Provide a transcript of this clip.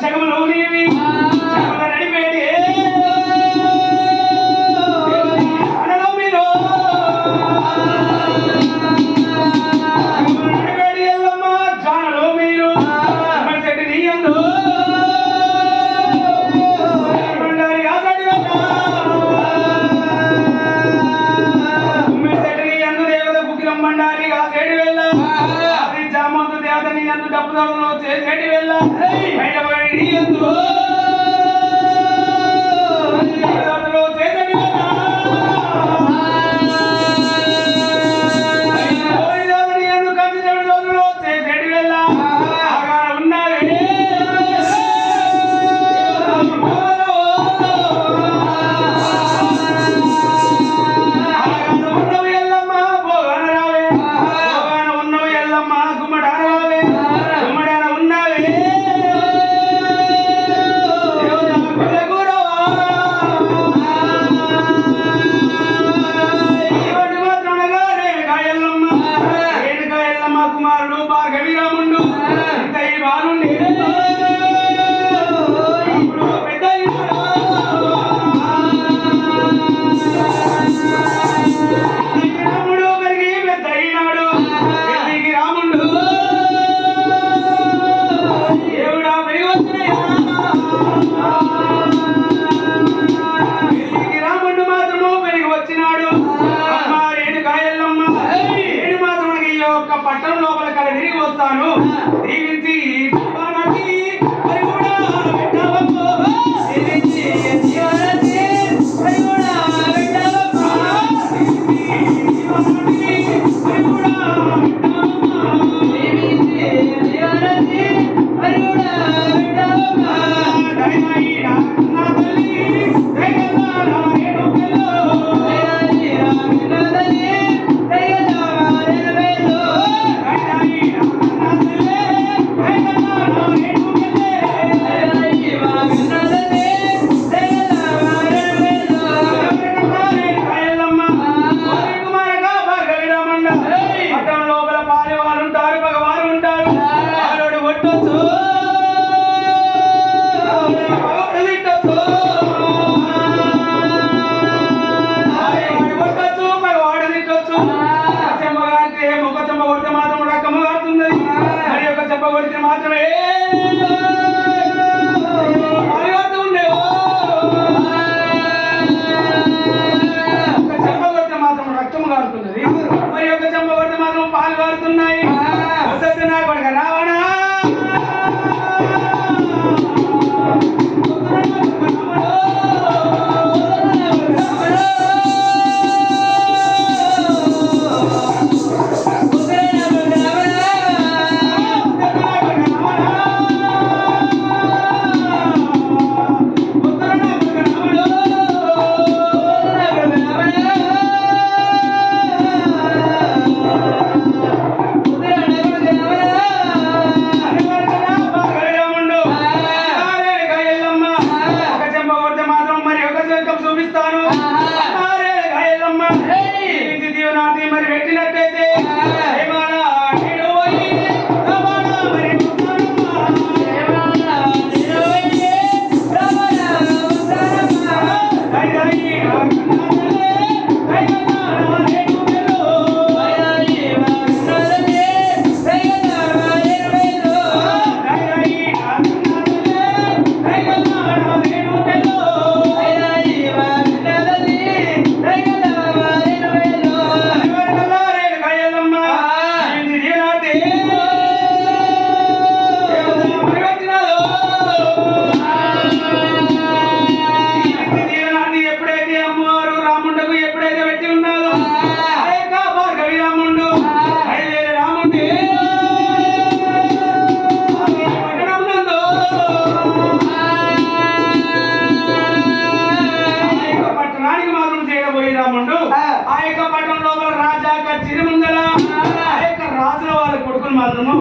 సగములు నీవి సగముల అందు డబ్బులు చేసేటి వెళ్ళాలి. బయటపడి ఎందుకు? i don't పెట్టి ఉన్నాడు రాముడు. రాముడు పట్టణానికి మాత్రం చేయబోయి రాముడు. ఆ యొక్క పట్టణం లోపల రాజాక చిరుముందల. ఆ యొక్క రాజుల వాళ్ళ కొడుకులు మాత్రము.